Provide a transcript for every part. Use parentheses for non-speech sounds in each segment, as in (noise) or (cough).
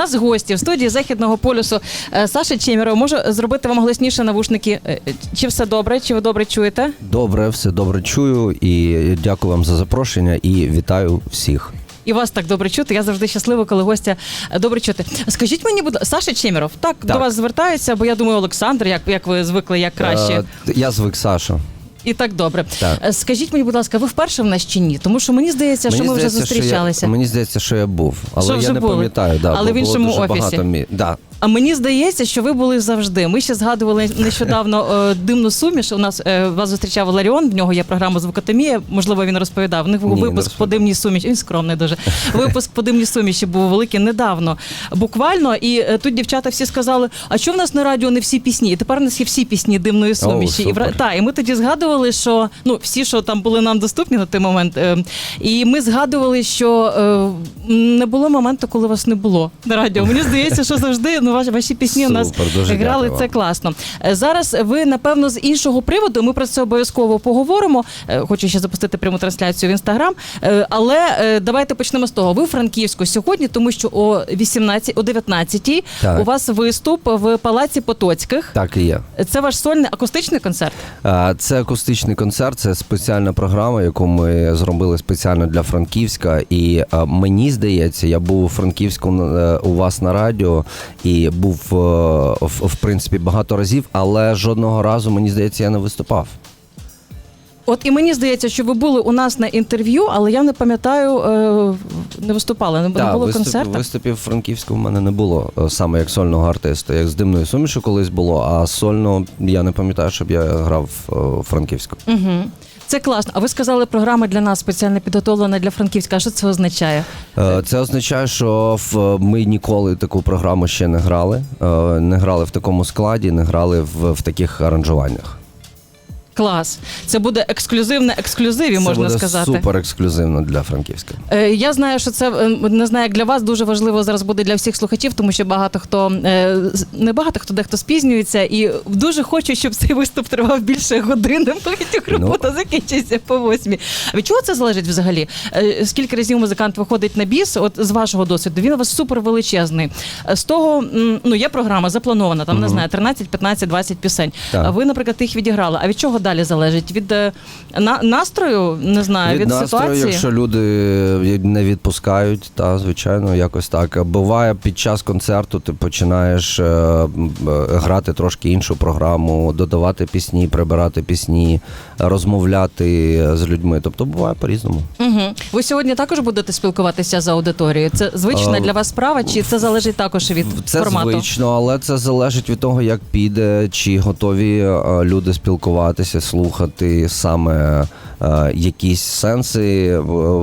Нас гості в студії західного полюсу Е, Саша Чеміров. Можу зробити вам голосніше навушники. Е, е, Чи все добре? Чи ви добре чуєте? Добре, все добре чую і дякую вам за запрошення і вітаю всіх. І вас так добре чути. Я завжди щаслива, коли гостя добре чути. Скажіть мені, будь ласка, Саша Чеміров, так, до вас звертаються, бо я думаю, Олександр, як, як ви звикли, як краще. Е, я звик Саша. І так добре. Так. Е, Скажіть мені, будь ласка, ви вперше в нас чи ні? Тому що мені здається, що ми вже зустрічалися. Що я, мені здається, що я був, але Що я не пам'ятаю. Да, Але бо в було іншому дуже офісі. Багато мі... да. А мені здається, що ви були завжди. Ми ще згадували нещодавно е, димну суміш. У нас е, вас зустрічав Ларіон. В нього є програма звукотомія. Можливо, він розповідав. В них був Ні, не випуск по розповідав. димній суміші. Він скромний дуже. (laughs) Випуск по димній суміші був великий недавно. Буквально, і е, тут дівчата всі сказали: а що в нас на радіо не всі пісні? І тепер у нас є всі пісні димної суміші. і, вра- супер. та, і ми тоді згадували, що ну всі, що там були нам доступні на той момент. е, і ми згадували, що е, не було моменту, коли вас не було на радіо. Мені здається, що завжди ну ваші, ваші пісні у нас дуже грали. дякую Це класно. Е, Зараз ви напевно з іншого приводу. Ми про це обов'язково поговоримо. Е, Хочу ще запустити пряму трансляцію в інстаграм. Е, Але давайте почнемо з того. Ви Франківську сьогодні, тому що о 18, о 19 Так. у вас виступ в палаці Потоцьких. Так і є. Це ваш сольний акустичний концерт. Це акустичний концерт, це спеціальна програма, яку ми зробили спеціально для Франківська. І мені здається, я був у Франківську у вас на радіо і був е, в, в принципі багато разів, але жодного разу мені здається, я не виступав. От і мені здається, що ви були у нас на інтерв'ю, але я не пам'ятаю, е, не виступали, не, Так, було виступ, концерту. виступів в Франківську в мене не було е, саме як сольного артиста. Як з димною сумішю колись було, а сольно я не пам'ятаю, щоб я грав у Франківську. Угу. Це класно. А ви сказали, програма для нас спеціально підготовлена для Франківська. Що це означає? Е, Це означає, що в, ми ніколи таку програму ще не грали. е, Не грали в такому складі, не грали в, в таких аранжуваннях. Клас. Це буде ексклюзивне ексклюзиві, Це можна буде сказати. супер ексклюзивно для Франківська. Е, Я знаю, що це е, не знаю, як для вас дуже важливо зараз буде для всіх слухачів, тому що багато хто е, не багато хто дехто спізнюється, і дуже хочу, щоб цей виступ тривав більше години. Багатьох Ну. робота закінчиться по восьмій. А від чого це залежить взагалі? Е, Скільки разів музикант виходить на біс? От з вашого досвіду він у вас супер величезний. Е, З того, ну є програма запланована, там не Мгм. знаю, 13, 15, 20 пісень. Так. А ви, наприклад, їх відіграли. А від чого далі залежить? Від е, на, настрою, не знаю, від, настрою, ситуації. якщо люди не відпускають, та звичайно, якось так. Буває під час концерту ти починаєш е, е, грати трошки іншу програму, додавати пісні, прибирати пісні, розмовляти з людьми. Тобто буває по-різному. Угу. Ви сьогодні також будете спілкуватися з аудиторією. Це звична для вас справа, чи це залежить також від Це формату? звично, але це залежить від того, як піде, чи готові е, люди спілкуватися, слухати саме е, якісь сенси е,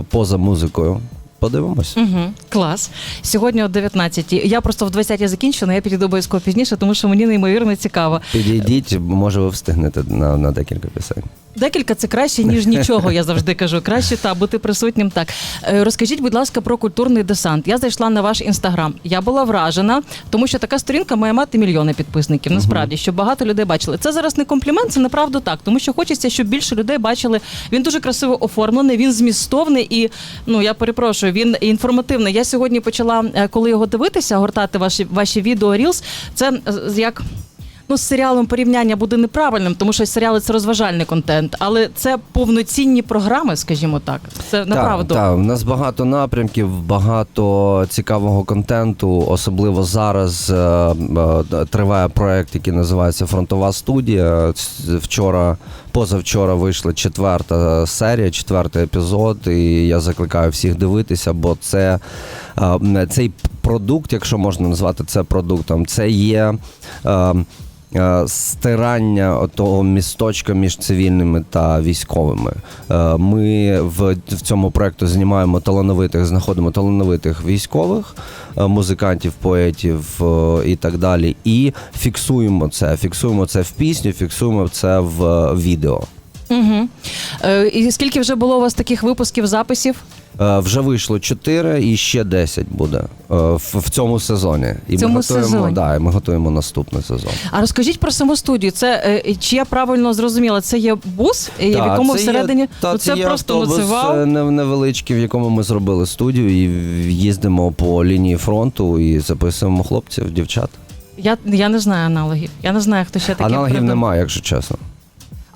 поза музикою. Подивимось. Угу. Клас. Сьогодні о 19 Я просто в 20 закінчу, але я підійду обов'язково пізніше, тому що мені неймовірно цікаво. Підійдіть, може ви встигнете на, на декілька пісень. Декілька це краще, ніж нічого, я завжди кажу. Краще та бути присутнім. Так Е, розкажіть, будь ласка, про культурний десант. Я зайшла на ваш інстаграм. Я була вражена, тому що така сторінка має мати мільйони підписників. Насправді, щоб багато людей бачили. Це зараз не комплімент, це направду так, тому що хочеться, щоб більше людей бачили. Він дуже красиво оформлений, він змістовний і ну я перепрошую, він інформативний. Я сьогодні почала, е, коли його дивитися, гортати ваші ваші відео Reels, Це з- як. Ну, з серіалом порівняння буде неправильним, тому що серіали це розважальний контент, але це повноцінні програми, скажімо так. Це направду. Так, так, у нас багато напрямків, багато цікавого контенту. Особливо зараз е, е, триває проект, який називається Фронтова студія. Вчора, позавчора вийшла четверта серія, четвертий епізод. І я закликаю всіх дивитися, бо це е, цей продукт, якщо можна назвати це продуктом, це є. е, Стирання того місточка між цивільними та військовими. Е, Ми в, в цьому проєкту знімаємо талановитих, знаходимо талановитих військових, е, музикантів, поетів е, і так далі. І фіксуємо це. Фіксуємо це в пісню, фіксуємо це в е, відео. Угу. Е, і скільки вже було у вас таких випусків записів? Е, Вже вийшло 4 і ще 10 буде е, в, в цьому сезоні. І В цьому ми готуємо, сезоні. Да, і ми готуємо наступний сезон. А розкажіть про саму студію. Це е, чи я правильно зрозуміла? Це є бус, е, в якому це є- всередині та, ну, це, є просто ну, це вау. е, нев- невеличкий, в якому ми зробили студію і їздимо по лінії фронту і записуємо хлопців, дівчат. Я, я не знаю аналогів. Я не знаю, хто ще таке Аналогів немає, якщо чесно.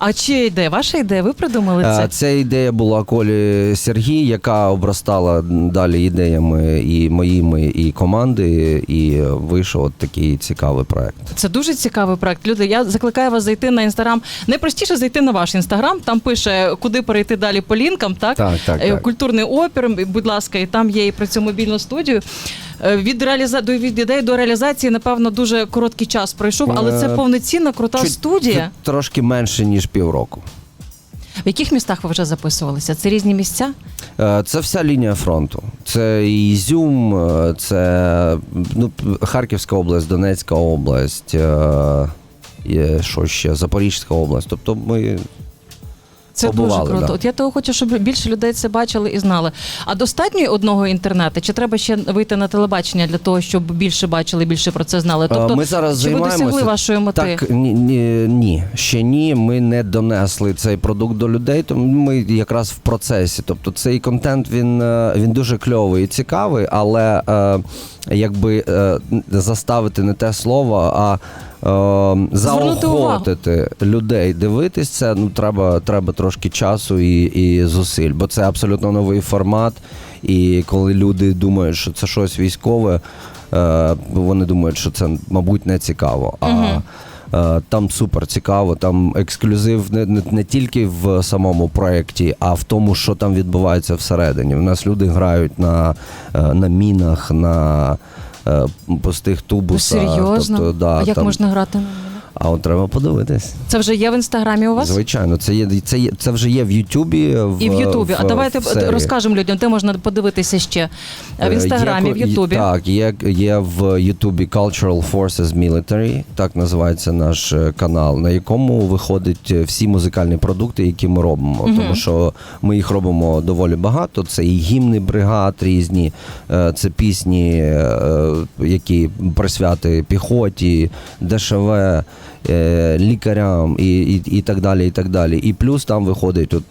А чия ідея? Ваша ідея? Ви придумали Е, це? Ця ідея була Колі Сергій, яка обростала далі ідеями і моїми, і команди, і вийшов от такий цікавий проект. Це дуже цікавий проект. Люди, я закликаю вас зайти на інстаграм. Найпростіше зайти на ваш інстаграм. Там пише, куди перейти далі по лінкам. Так, Так, так, Е, так. культурний опір. Будь ласка, і там є і про цю мобільну студію. Е, Від реаліза... до від ідеї до реалізації, напевно, дуже короткий час пройшов, але це Е, повноцінна крута Чуть- студія. Трошки менше, ніж півроку. В яких містах ви вже записувалися? Це різні місця? Е, Це вся лінія фронту. Це і Ізюм, це ну, Харківська область, Донецька область, що ще, Запорізька область. Тобто ми Це Побували, дуже круто. да. От я того хочу, щоб більше людей це бачили і знали. А достатньо одного інтернету? Чи треба ще вийти на телебачення для того, щоб більше бачили, більше про це знали? Тобто, Е, ми зараз чи ви досягли вашої мети? Так, ні, ні, ні, ще ні. Ми не донесли цей продукт до людей, тому ми якраз в процесі. Тобто цей контент він, е, він дуже кльовий і цікавий, але е, якби е, заставити не те слово, а. Заохотити людей дивитись це. Ну треба, треба трошки часу і, і зусиль, бо це абсолютно новий формат. І коли люди думають, що це щось військове, е, вони думають, що це, мабуть, не цікаво. А е, там супер цікаво, там ексклюзив не, не, не тільки в самому проєкті, а в тому, що там відбувається всередині. У нас люди грають на, е, на мінах, на пустих Ви тубусах. серйозно? Тобто, да, а як там, можна грати на? А от треба подивитись. Це вже є в інстаграмі у вас? Звичайно, це є це, є, це вже є в Ютубі. В, І в Ютубі. А давайте в серії. розкажемо людям, де можна подивитися ще. В Е, інстаграмі, є в Ютубі. Так, є, є в Ютубі Cultural Forces Military, так називається наш е, канал, на якому виходять е, всі музикальні продукти, які ми робимо. Мгм. Тому що ми їх робимо доволі багато. Це і гімни бригад різні, це пісні, які присвяти піхоті, ДШВ. Е, Лікарям і, і, і так далі, і так далі. І плюс там виходить от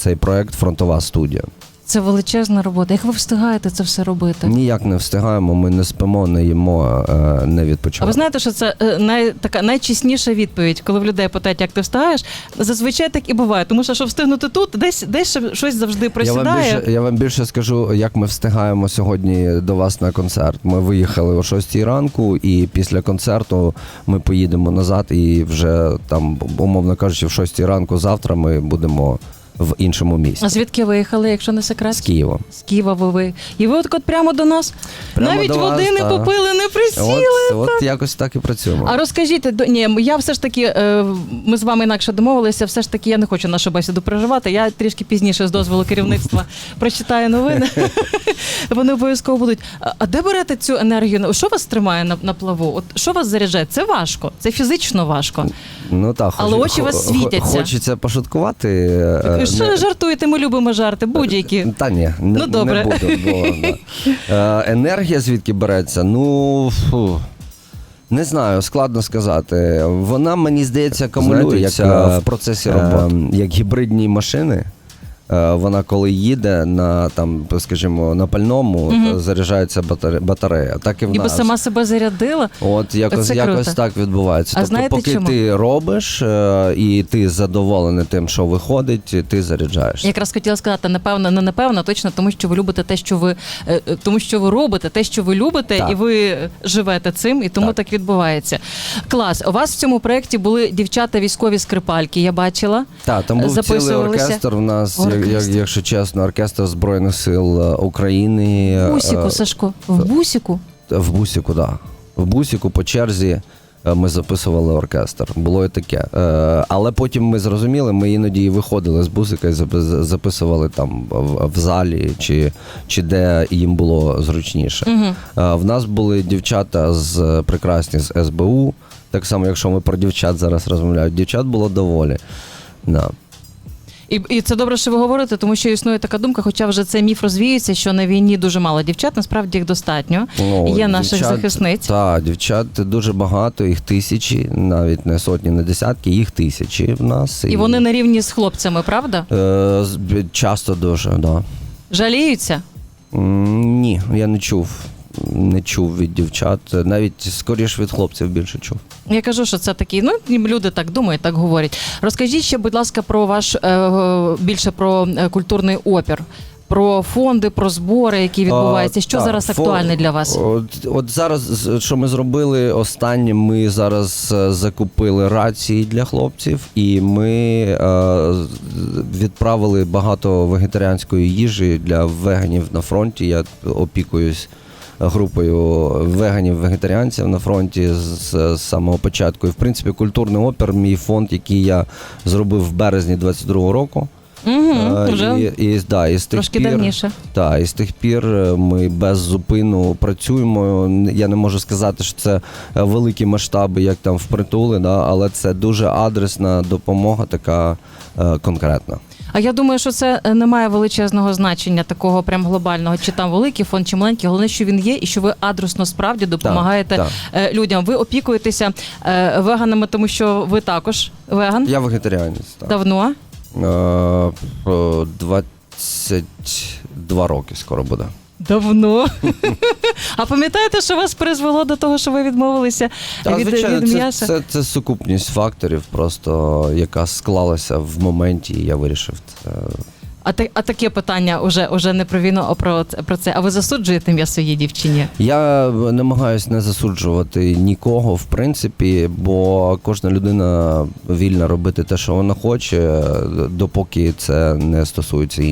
цей проект Фронтова студія. Це величезна робота. Як ви встигаєте це все робити? Ніяк не встигаємо, ми не спимо, не їмо, е, не А відпочиваємо. ви знаєте, що це е, най, така найчесніша відповідь, коли в людей питають, як ти встигаєш. Зазвичай так і буває, тому що щоб встигнути тут, десь десь щось завжди я вам, більше, я вам більше скажу, як ми встигаємо сьогодні до вас на концерт. Ми виїхали о 6 ранку, і після концерту ми поїдемо назад, і вже там, умовно кажучи, в 6 ранку завтра ми будемо в іншому місці. А звідки виїхали, якщо не секрет? З Києва. З Києва ви ви. І ви от, от прямо до нас Прямо навіть до вас, води не та. попили, не присіли. От, от якось так і працюємо. А розкажіть, до- ні, я все ж таки, е, ми з вами інакше домовилися, все ж таки я не хочу нашу бесіду переживати. Я трішки пізніше з дозволу керівництва (laughs) прочитаю новини. (laughs) Вони обов'язково будуть. А- А де берете цю енергію? Що вас тримає на, на плаву? От що вас заряджає? Це важко, це фізично важко. Ну так, Але очі у вас хо- світяться. Хочеться пошуткувати. е, Що не- не жартуєте? Ми любимо жарти, будь-які. Та ні, не, Ну, добре. не буду. Бо, да. е, енергія звідки береться? Ну. Фу. Не знаю, складно сказати. Вона, мені здається, акумулюється Знаєте, як, е, в процесі е, роботи. Як гібридні машини. Е, Вона коли їде на там, скажімо, на пальному, то заряджається батаре- батарея. Так і в Ніби нас. сама себе зарядила. От якось, Це якось круто. так відбувається. А тобто, знаєте поки чому? ти робиш е, і ти задоволений тим, що виходить, ти заряджаєшся. Якраз хотіла сказати, напевно, не напевно, точно тому, що ви любите те, що ви е, тому, що ви робите, те, що ви любите, Так. і ви живете цим, і тому так. Так. відбувається. Клас. У вас в цьому проєкті були дівчата військові скрипальки. Я бачила. Так, там був цілий оркестр. У нас, як, як, якщо чесно, оркестр Збройних сил е, України. В е, бусіку, Сашко, в бусіку. В бусіку, так. Да. В бусіку по черзі е, ми записували оркестр. Було і таке. Але потім ми зрозуміли, ми іноді виходили з бусика і записували там в, залі чи, чи де їм було зручніше. Угу. В нас були дівчата з прекрасні з СБУ. Так само, якщо ми про дівчат зараз розмовляємо, дівчат було доволі. Да. І, і це добре, що ви говорите, тому що існує така думка, хоча вже цей міф розвіюється, що на війні дуже мало дівчат, насправді їх достатньо. Ну, Є наших захисниць. Так, дівчат дуже багато, їх тисячі, навіть не сотні, не десятки, їх тисячі в нас. І вони на рівні з хлопцями, правда? Е, часто дуже, так. Да. Жаліються? М, Ні, я не чув. Не чув від дівчат, навіть скоріш від хлопців більше чув. Я кажу, що це такі. Ну люди так думають, так говорять. Розкажіть ще, будь ласка, про ваш е, більше про е, культурний опір, про фонди, про збори, які відбуваються. Що так, зараз фо- актуальне для вас? От, от зараз, що ми зробили останнє, ми зараз е, закупили рації для хлопців, і ми е, відправили багато вегетаріанської їжі для веганів на фронті. Я опікуюсь групою веганів-вегетаріанців на фронті з, з самого початку. І в принципі, культурний опір, мій фонд, який я зробив в березні 22-го року. Угу, Е, вже і, і, да, і з тих трошки пір, давніше. так, і з тих пір е, ми без зупину працюємо. Я не можу сказати, що це е, великі масштаби, як там впритули, да, але це дуже адресна допомога, така е, конкретна. А я думаю, що це е, не має величезного значення такого прям глобального, чи там великий фонд, чи маленький. Головне, що він є, і що ви адресно справді допомагаєте так. так. людям. Ви опікуєтеся е, веганами, тому що ви також веган Я вегетаріанець. Так. давно. Е, о, 22 роки скоро буде. Давно. (laughs) а пам'ятаєте, що вас призвело до того, що ви відмовилися Та, від, звичайно, від це, м'яса? це, це сукупність факторів, просто яка склалася в моменті, і я вирішив це. А, те, а таке питання уже, уже не про війну, а про, про це. А ви засуджуєте м'ясої дівчині? Я намагаюся не засуджувати нікого, в принципі, бо кожна людина вільна робити те, що вона хоче, допоки це не стосується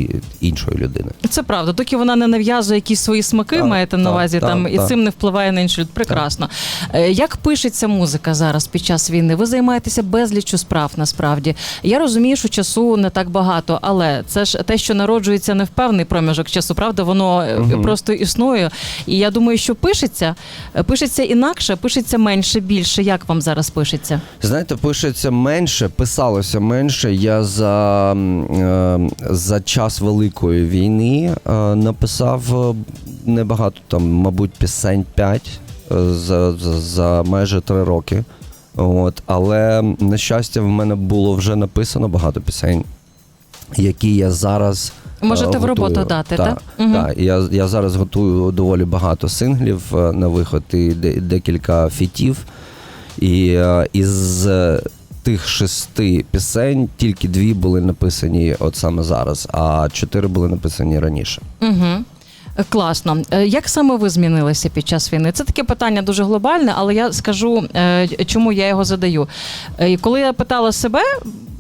іншої людини. Це правда. Доки вона не нав'язує якісь свої смаки, Так, маєте на так, увазі так, там і так. цим не впливає на інші люди. Прекрасно. Е, Як пишеться музика зараз під час війни? Ви займаєтеся безліччю справ насправді. Я розумію, що часу не так багато, але це ж те, що народжується не в певний проміжок часу, правда, воно Мгм. просто існує. І я думаю, що пишеться, е, пишеться інакше, пишеться менше, більше. Як вам зараз пишеться? Знаєте, пишеться менше, писалося менше. Я за, е, за час Великої війни написав небагато, там, мабуть, пісень 5 за, за, за майже 3 роки. От, але на щастя, в мене було вже написано багато пісень, які я зараз. е, Можете в роботу дати, так? Так, Мгм. так. Я, я зараз готую доволі багато синглів е, на виход і де- декілька фітів. І е, із е, тих шести пісень тільки дві були написані от саме зараз, а чотири були написані раніше. Угу. Класно. Е, Як саме ви змінилися під час війни? Це таке питання дуже глобальне, але я скажу, е, чому я його задаю. Е, Коли я питала себе,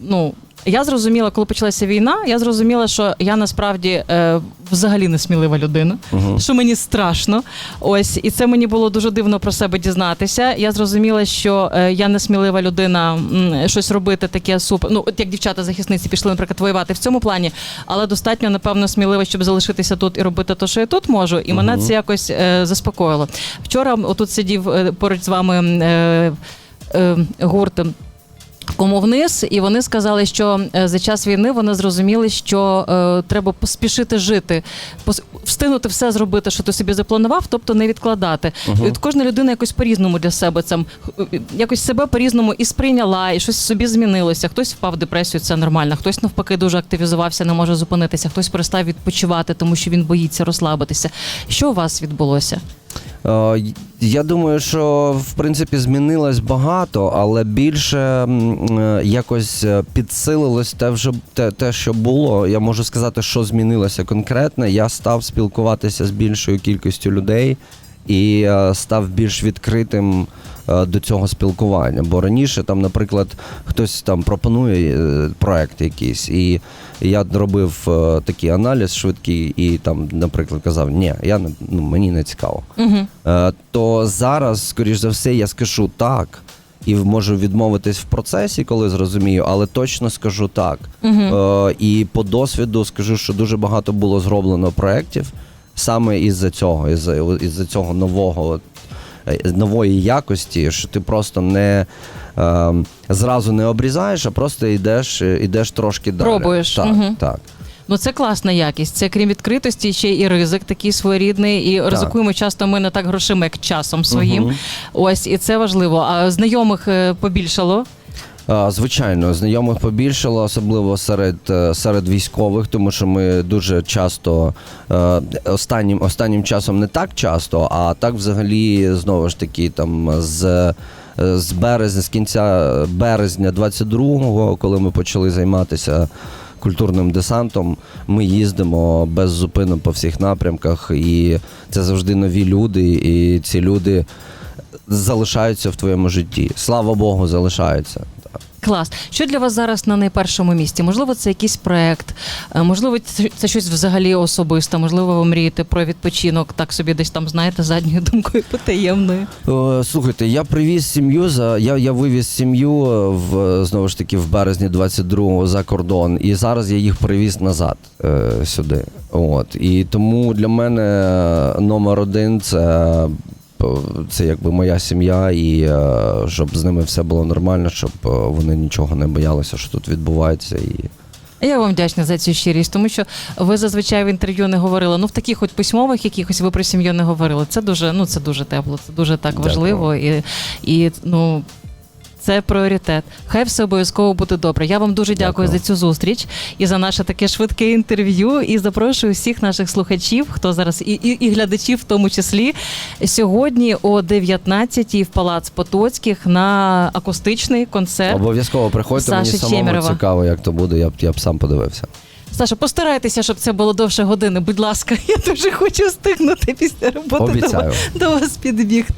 ну. Я зрозуміла, коли почалася війна, я зрозуміла, що я насправді е, взагалі не смілива людина, Мгм. що мені страшно. Ось, і це мені було дуже дивно про себе дізнатися. Я зрозуміла, що е, я не смілива людина м, щось робити таке супер. Ну, от як дівчата-захисниці пішли, наприклад, воювати в цьому плані, але достатньо, напевно, смілива, щоб залишитися тут і робити те, що я тут можу. І мене це якось е, заспокоїло. Вчора отут сидів е, поруч з вами е, е, гурт. Кому вниз, і вони сказали, що е, за час війни вони зрозуміли, що е, треба поспішити жити, пос- встигнути все зробити, що ти собі запланував, тобто не відкладати. Мгм. І от кожна людина якось по-різному для себе цим е, якось себе по-різному і сприйняла, і щось собі змінилося. Хтось впав в депресію, це нормально. Хтось навпаки дуже активізувався, не може зупинитися. Хтось перестав відпочивати, тому що він боїться розслабитися. Що у вас відбулося? Е, Я думаю, що в принципі змінилось багато, але більше е, якось е, підсилилось те, вже те, те, що було. Я можу сказати, що змінилося конкретно. Я став спілкуватися з більшою кількістю людей і е, став більш відкритим е, до цього спілкування. Бо раніше, там, наприклад, хтось там пропонує е, проект якийсь, і я робив такий аналіз швидкий, і там, наприклад, казав, ні, я не ну, мені не цікаво. Угу. То зараз, скоріш за все, я скажу так. І можу відмовитись в процесі, коли зрозумію, але точно скажу так. Угу. Е, і по досвіду скажу, що дуже багато було зроблено проєктів саме із-за цього, із-за, із-за цього нового е, нової якості, що ти просто не е, зразу не обрізаєш, а просто йдеш, е, йдеш трошки далі. Пробуєш. Так, Мгм. так. Ну це класна якість. Це крім відкритості, ще і ризик такий своєрідний. І ризикуємо часто ми не так грошима, як часом своїм. Мгм. Ось і це важливо. А знайомих е, побільшало. Звичайно, знайомих побільшало, особливо серед, е, серед військових, тому що ми дуже часто е, останнім, останнім часом не так часто, а так взагалі знову ж таки там з. З березня, з кінця березня 22-го, коли ми почали займатися культурним десантом, ми їздимо без зупину по всіх напрямках, і це завжди нові люди, і ці люди залишаються в твоєму житті. Слава Богу, залишаються. Клас. Що для вас зараз на найпершому місці? Можливо, це якийсь проект, е, можливо, це щось взагалі особисте. Можливо, ви мрієте про відпочинок, так собі десь там знаєте задньою думкою (laughs) потаємною. Слухайте, я привіз сім'ю за я, я вивіз сім'ю в знову ж таки в березні 22-го за кордон, і зараз я їх привіз назад е, сюди. От і тому для мене номер один це. Е, Це якби моя сім'я, і е, щоб з ними все було нормально, щоб е, вони нічого не боялися, що тут відбувається. І Я вам вдячна за цю щирість, тому що ви зазвичай в інтерв'ю не говорили. Ну в таких от письмових якихось ви про сім'ю не говорили. Це дуже, ну це дуже тепло, це дуже так Дякую. важливо і, і ну. Це пріоритет. Хай все обов'язково буде добре. Я вам дуже дякую, Дякую. за цю зустріч і за наше таке швидке інтерв'ю. І запрошую всіх наших слухачів, хто зараз і, і, і глядачів, в тому числі, сьогодні о 19-й в Палац Потоцьких на акустичний концерт. обов'язково приходьте. Саші мені самому Чемерова. цікаво, як то буде. Я б я б сам подивився. Саша, постарайтеся, щоб це було довше години. Будь ласка, (laughs) я дуже хочу встигнути після роботи до, Обіцяю. до вас підбігти.